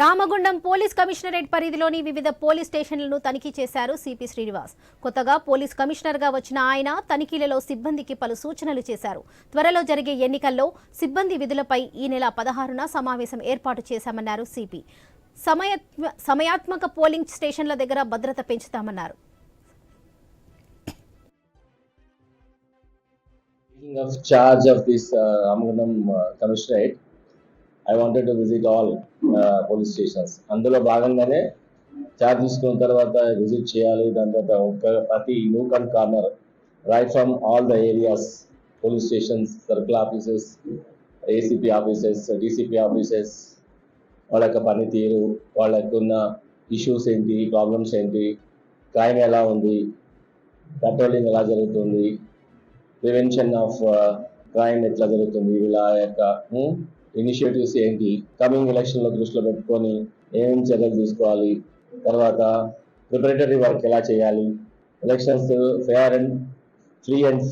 Ramagundam police commissionerate పరిధిలోని వివిధ police స్టేషన్లను తనిఖీ చేశారు సిపి శ్రీనివాస్. కొత్తగా పోలీస్ కమిషనర్గా వచ్చిన ఆయన తనిఖీలలో సిబ్బందికి పలు సూచనలు చేశారు. త్వరలో జరిగే ఎన్నికల్లో సిబ్బంది విధులపై ఈ నెల పదహారున సమావేశం ఏర్పాటు చేశామన్నారు సిపి. సమయత్మ సమయాత్మక పోలింగ్ స్టేషన్ల దగ్గర భద్రత పెంచుతామన్నారు. Of charge of this uh, Amgunam uh, Commissionerate, I wanted to visit all police stations అందులో భాగంగానే చార్జ్ తీసుకున్న తర్వాత విజిట్ చేయాలి. దాని తర్వాత ఒక ప్రతి nook and corner right from all the areas police stations circle offices ACP offices DCP offices వాళ్ళ యొక్క పనితీరు వాళ్ళకు ఉన్న ఇష్యూస్ ఏంటి ప్రాబ్లమ్స్ ఏంటి క్రైమ్ ఎలా ఉంది పెట్రోలింగ్ ఎలా జరుగుతుంది ప్రివెన్షన్ ఆఫ్ క్రైమ్ ఎట్లా జరుగుతుంది వీళ్ళ యొక్క ఇనిషియేటివ్స్ ఏంటి? కమింగ్ ఎలక్షన్లో దృష్టిలో పెట్టుకొని ఏమేమి చర్యలు తీసుకోవాలి? తర్వాత ప్రిపరేటరీ వర్క్ ఎలా చేయాలి? Elections fair and free and